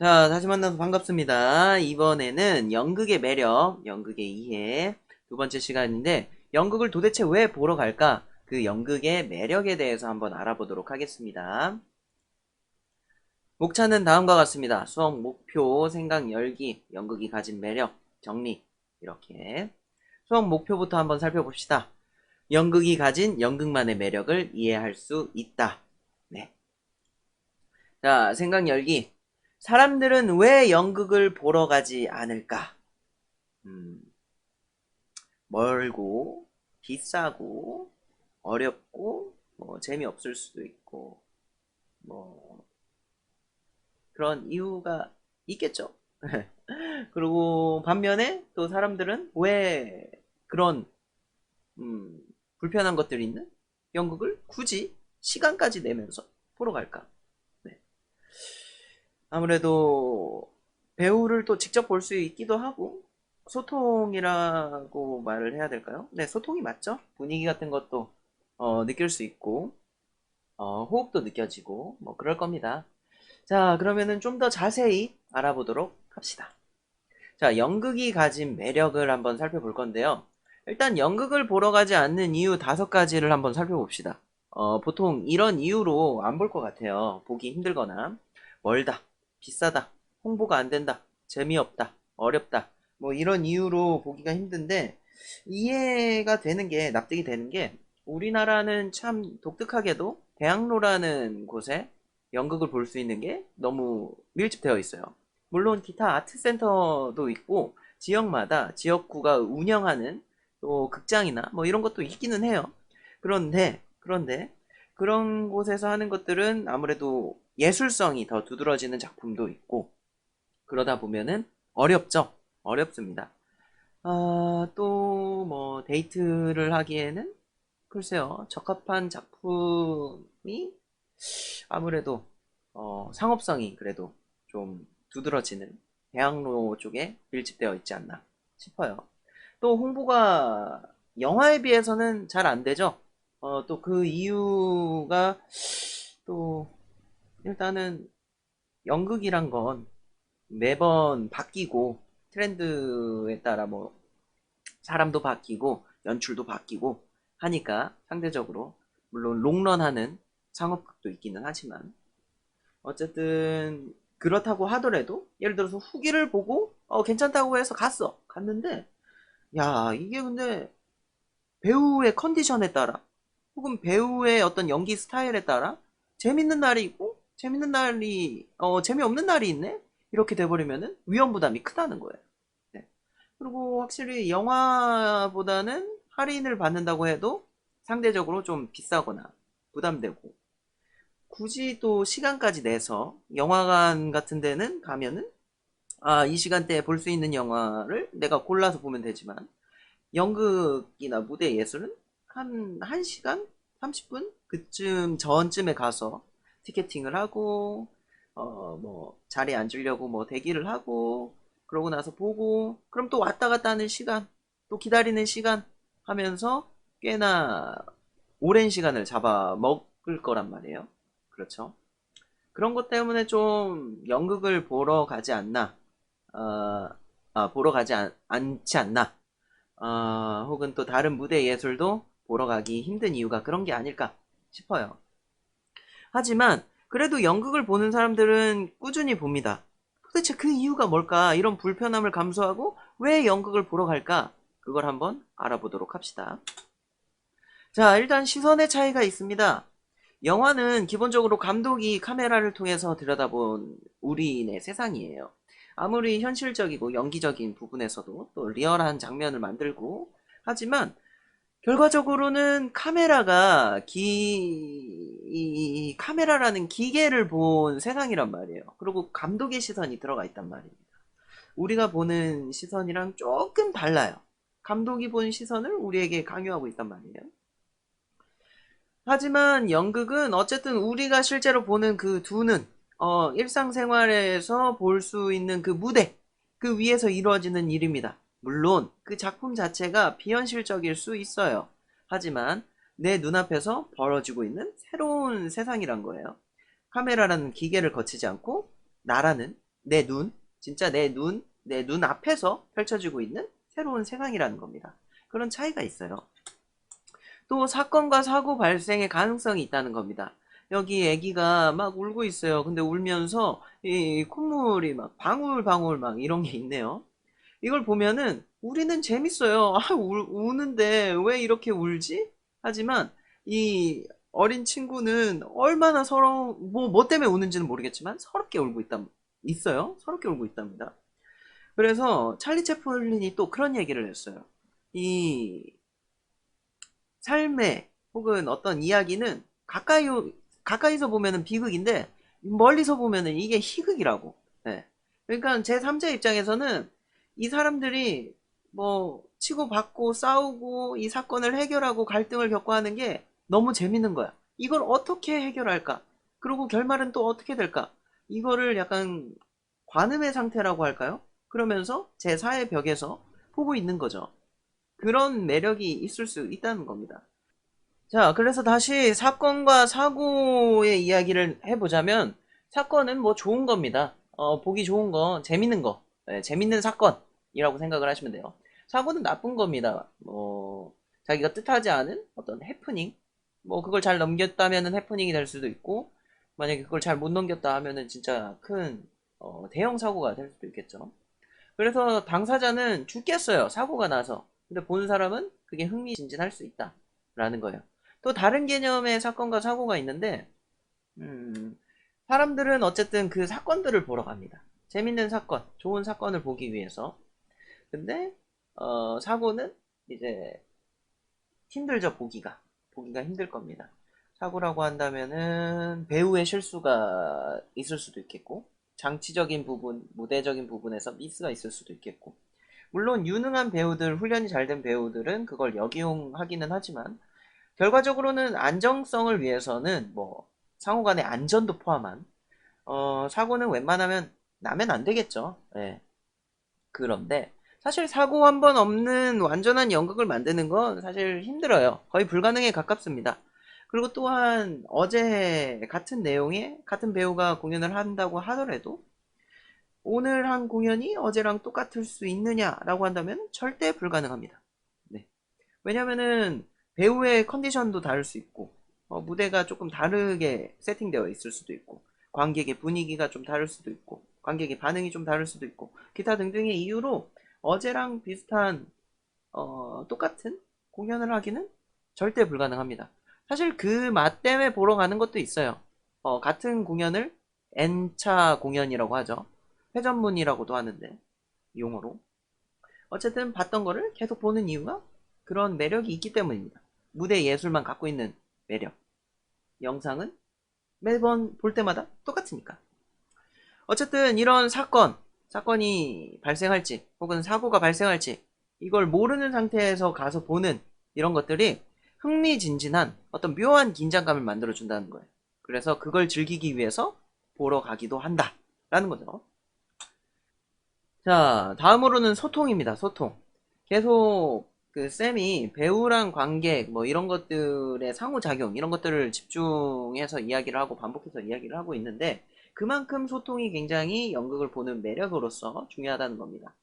자, 다시 만나서 반갑습니다. 이번에는 연극의 매력, 연극의 이해 두 번째 시간인데 연극을 도대체 왜 보러 갈까? 그 연극의 매력에 대해서 한번 알아보도록 하겠습니다. 목차는 다음과 같습니다. 수업 목표, 생각 열기, 연극이 가진 매력, 정리 이렇게 수업 목표부터 한번 살펴봅시다. 연극이 가진 연극만의 매력을 이해할 수 있다. 네. 자, 생각 열기. 사람들은 왜 연극을 보러 가지 않을까? 음, 멀고, 비싸고, 어렵고, 뭐, 재미없을 수도 있고, 뭐, 그런 이유가 있겠죠. 그리고 반면에 또 사람들은 왜 그런, 음, 불편한 것들이 있는 연극을 굳이 시간까지 내면서 보러 갈까? 아무래도 배우를 또 직접 볼 수 있기도 하고 소통이라고 말을 해야 될까요? 네, 소통이 맞죠? 분위기 같은 것도 어, 느낄 수 있고 어, 호흡도 느껴지고 뭐 그럴 겁니다. 자, 그러면은 좀 더 자세히 알아보도록 합시다. 자, 연극이 가진 매력을 한번 살펴볼 건데요. 일단 연극을 보러 가지 않는 이유 다섯 가지를 한번 살펴봅시다. 어, 보통 이런 이유로 안 볼 것 같아요. 보기 힘들거나 멀다, 비싸다, 홍보가 안 된다, 재미없다, 어렵다, 뭐 이런 이유로 보기가 힘든데 이해가 되는 게 납득이 되는 게 우리나라는 참 독특하게도 대학로라는 곳에 연극을 볼 수 있는 게 너무 밀집되어 있어요. 물론 기타 아트센터도 있고 지역마다 지역구가 운영하는 또 극장이나 뭐 이런 것도 있기는 해요. 그런데 그런데 그런 곳에서 하는 것들은 아무래도 예술성이 더 두드러지는 작품도 있고 그러다 보면은 어렵죠. 어렵습니다. 아, 또 뭐 데이트를 하기에는 글쎄요 적합한 작품이 아무래도 어, 상업성이 그래도 좀 두드러지는 대학로 쪽에 밀집되어 있지 않나 싶어요. 또 홍보가 영화에 비해서는 잘 안 되죠. 어, 또 그 이유가 또 일단은 연극이란 건 매번 바뀌고 트렌드에 따라 뭐 사람도 바뀌고 연출도 바뀌고 하니까 상대적으로 물론 롱런하는 상업극도 있기는 하지만 어쨌든 그렇다고 하더라도 예를 들어서 후기를 보고 어 괜찮다고 해서 갔어. 갔는데 야 이게 근데 배우의 컨디션에 따라 혹은 배우의 어떤 연기 스타일에 따라 재밌는 날이 있고 재밌는 날이 어 재미없는 날이 있네 이렇게 돼버리면은 위험 부담이 크다는 거예요. 네. 그리고 확실히 영화보다는 할인을 받는다고 해도 상대적으로 좀 비싸거나 부담되고 굳이 또 시간까지 내서 영화관 같은 데는 가면은 아, 이 시간대에 볼 수 있는 영화를 내가 골라서 보면 되지만 연극이나 무대 예술은 한 1시간 30분 그쯤 전쯤에 가서 티켓팅을 하고 어 뭐 자리에 앉으려고 뭐 대기를 하고 그러고 나서 보고 그럼 또 왔다 갔다 하는 시간 또 기다리는 시간 하면서 꽤나 오랜 시간을 잡아 먹을 거란 말이에요. 그렇죠? 그런 것 때문에 좀 연극을 보러 가지 않나, 어, 아, 보러 가지 않, 않지 않나, 어, 혹은 또 다른 무대 예술도 보러 가기 힘든 이유가 그런 게 아닐까 싶어요. 하지만 그래도 연극을 보는 사람들은 꾸준히 봅니다. 도대체 그 이유가 뭘까? 이런 불편함을 감수하고 왜 연극을 보러 갈까? 그걸 한번 알아보도록 합시다. 자, 일단 시선의 차이가 있습니다. 영화는 기본적으로 감독이 카메라를 통해서 들여다본 우리인의 세상이에요. 아무리 현실적이고 연기적인 부분에서도 또 리얼한 장면을 만들고 하지만 결과적으로는 카메라가 기, 이 카메라라는 기계를 본 세상이란 말이에요. 그리고 감독의 시선이 들어가 있단 말입니다. 우리가 보는 시선이랑 조금 달라요. 감독이 본 시선을 우리에게 강요하고 있단 말이에요. 하지만 연극은 어쨌든 우리가 실제로 보는 그 두는 어, 일상생활에서 볼 수 있는 그 무대 그 위에서 이루어지는 일입니다. 물론 그 작품 자체가 비현실적일 수 있어요. 하지만 내 눈앞에서 벌어지고 있는 새로운 세상이란 거예요. 카메라라는 기계를 거치지 않고 나라는 내 눈, 진짜 내 눈, 내 눈 앞에서 펼쳐지고 있는 새로운 세상이라는 겁니다. 그런 차이가 있어요. 또 사건과 사고 발생의 가능성이 있다는 겁니다. 여기 애기가 막 울고 있어요. 근데 울면서 이 콧물이 막 방울방울 막 이런 게 있네요. 이걸 보면은 우리는 재밌어요. 아, 울, 우는데 왜 이렇게 울지? 하지만 이 어린 친구는 얼마나 서러 뭐, 뭐 때문에 우는지는 모르겠지만 서럽게 울고 있다 있어요. 서럽게 울고 있답니다. 그래서 찰리 채플린이 또 그런 얘기를 했어요. 이 삶의 혹은 어떤 이야기는 가까이 가까이서 보면은 비극인데 멀리서 보면은 이게 희극이라고. 네. 그러니까 제 3자 입장에서는 이 사람들이 뭐 치고받고 싸우고 이 사건을 해결하고 갈등을 겪고 하는 게 너무 재밌는 거야. 이걸 어떻게 해결할까? 그리고 결말은 또 어떻게 될까? 이거를 약간 관음의 상태라고 할까요? 그러면서 제 4의 벽에서 보고 있는 거죠. 그런 매력이 있을 수 있다는 겁니다. 자, 그래서 다시 사건과 사고의 이야기를 해보자면, 사건은 뭐 좋은 겁니다. 어, 보기 좋은 거, 재밌는 거, 네, 재밌는 사건이라고 생각을 하시면 돼요. 사고는 나쁜 겁니다. 뭐, 자기가 뜻하지 않은 어떤 해프닝, 뭐, 그걸 잘 넘겼다면은 해프닝이 될 수도 있고, 만약에 그걸 잘 못 넘겼다 하면은 진짜 큰, 어, 대형 사고가 될 수도 있겠죠. 그래서 당사자는 죽겠어요. 사고가 나서. 근데 보는 사람은 그게 흥미진진할 수 있다. 라는 거예요. 또 다른 개념의 사건과 사고가 있는데, 음, 사람들은 어쨌든 그 사건들을 보러 갑니다. 재밌는 사건, 좋은 사건을 보기 위해서. 근데, 어, 사고는 이제 힘들죠, 보기가. 보기가 힘들 겁니다. 사고라고 한다면은 배우의 실수가 있을 수도 있겠고, 장치적인 부분, 무대적인 부분에서 미스가 있을 수도 있겠고, 물론 유능한 배우들, 훈련이 잘 된 배우들은 그걸 역이용하기는 하지만 결과적으로는 안정성을 위해서는 뭐 상호 간의 안전도 포함한 어, 사고는 웬만하면 나면 안 되겠죠. 예. 그런데 사실 사고 한 번 없는 완전한 연극을 만드는 건 사실 힘들어요. 거의 불가능에 가깝습니다. 그리고 또한 어제 같은 내용의 같은 배우가 공연을 한다고 하더라도 오늘 한 공연이 어제랑 똑같을 수 있느냐라고 한다면 절대 불가능합니다. 네. 왜냐면은 배우의 컨디션도 다를 수 있고 어, 무대가 조금 다르게 세팅되어 있을 수도 있고 관객의 분위기가 좀 다를 수도 있고 관객의 반응이 좀 다를 수도 있고 기타 등등의 이유로 어제랑 비슷한 어, 똑같은 공연을 하기는 절대 불가능합니다. 사실 그 맛 때문에 보러 가는 것도 있어요. 어, 같은 공연을 N차 공연이라고 하죠. 회전문이라고도 하는데 용어로 어쨌든 봤던 거를 계속 보는 이유가 그런 매력이 있기 때문입니다. 무대 예술만 갖고 있는 매력. 영상은 매번 볼 때마다 똑같으니까. 어쨌든 이런 사건, 사건이 발생할지 혹은 사고가 발생할지 이걸 모르는 상태에서 가서 보는 이런 것들이 흥미진진한 어떤 묘한 긴장감을 만들어준다는 거예요. 그래서 그걸 즐기기 위해서 보러 가기도 한다. 라는 거죠. 자, 다음으로는 소통입니다. 소통. 계속 그 쌤이 배우랑 관객 뭐 이런 것들의 상호작용 이런 것들을 집중해서 이야기를 하고 반복해서 이야기를 하고 있는데 그만큼 소통이 굉장히 연극을 보는 매력으로서 중요하다는 겁니다.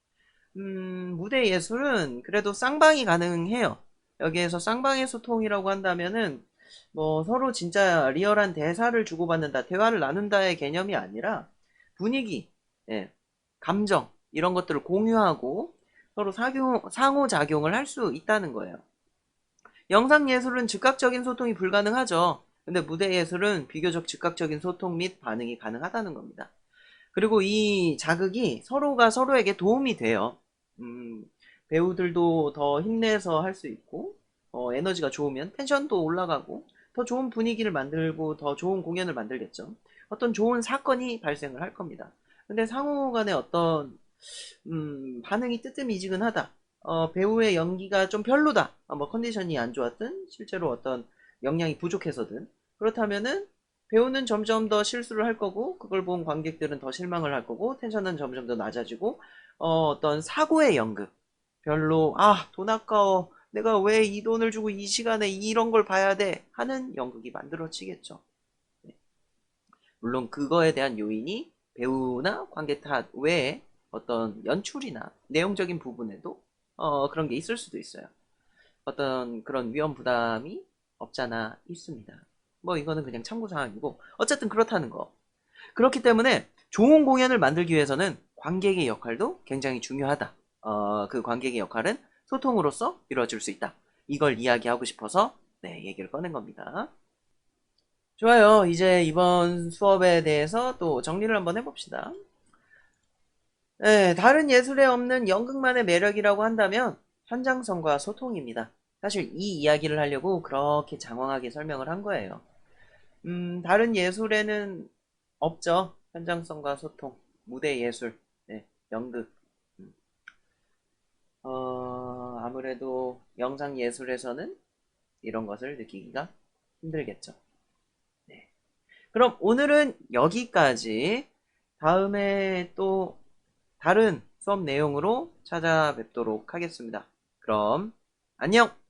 음, 무대 예술은 그래도 쌍방이 가능해요. 여기에서 쌍방의 소통이라고 한다면은 뭐 서로 진짜 리얼한 대사를 주고받는다, 대화를 나눈다의 개념이 아니라 분위기, 예, 감정 이런 것들을 공유하고 서로 상호작용을 할 수 있다는 거예요. 영상 예술은 즉각적인 소통이 불가능하죠. 근데 무대 예술은 비교적 즉각적인 소통 및 반응이 가능하다는 겁니다. 그리고 이 자극이 서로가 서로에게 도움이 돼요. 음, 배우들도 더 힘내서 할 수 있고, 어, 에너지가 좋으면 텐션도 올라가고, 더 좋은 분위기를 만들고, 더 좋은 공연을 만들겠죠. 어떤 좋은 사건이 발생을 할 겁니다. 근데 상호 간의 어떤 음, 반응이 뜨뜻미지근하다. 어, 배우의 연기가 좀 별로다. 어, 뭐 컨디션이 안 좋았든 실제로 어떤 역량이 부족해서든 그렇다면은 배우는 점점 더 실수를 할 거고 그걸 본 관객들은 더 실망을 할 거고 텐션은 점점 더 낮아지고 어, 어떤 사고의 연극 별로 아 돈 아까워 내가 왜 이 돈을 주고 이 시간에 이런 걸 봐야 돼 하는 연극이 만들어지겠죠. 네. 물론 그거에 대한 요인이 배우나 관계 탓 외에 어떤 연출이나 내용적인 부분에도 어, 그런 게 있을 수도 있어요. 어떤 그런 위험 부담이 없잖아 있습니다. 뭐 이거는 그냥 참고 사항이고 어쨌든 그렇다는 거. 그렇기 때문에 좋은 공연을 만들기 위해서는 관객의 역할도 굉장히 중요하다. 어, 그 관객의 역할은 소통으로서 이루어질 수 있다. 이걸 이야기하고 싶어서 네, 얘기를 꺼낸 겁니다. 좋아요. 이제 이번 수업에 대해서 또 정리를 한번 해봅시다. 네, 다른 예술에 없는 연극만의 매력이라고 한다면 현장성과 소통입니다. 사실 이 이야기를 하려고 그렇게 장황하게 설명을 한 거예요. 음, 다른 예술에는 없죠. 현장성과 소통, 무대 예술, 네, 연극. 음. 어, 아무래도 영상 예술에서는 이런 것을 느끼기가 힘들겠죠. 네. 그럼 오늘은 여기까지. 다음에 또 다른 수업 내용으로 찾아뵙도록 하겠습니다. 그럼 안녕!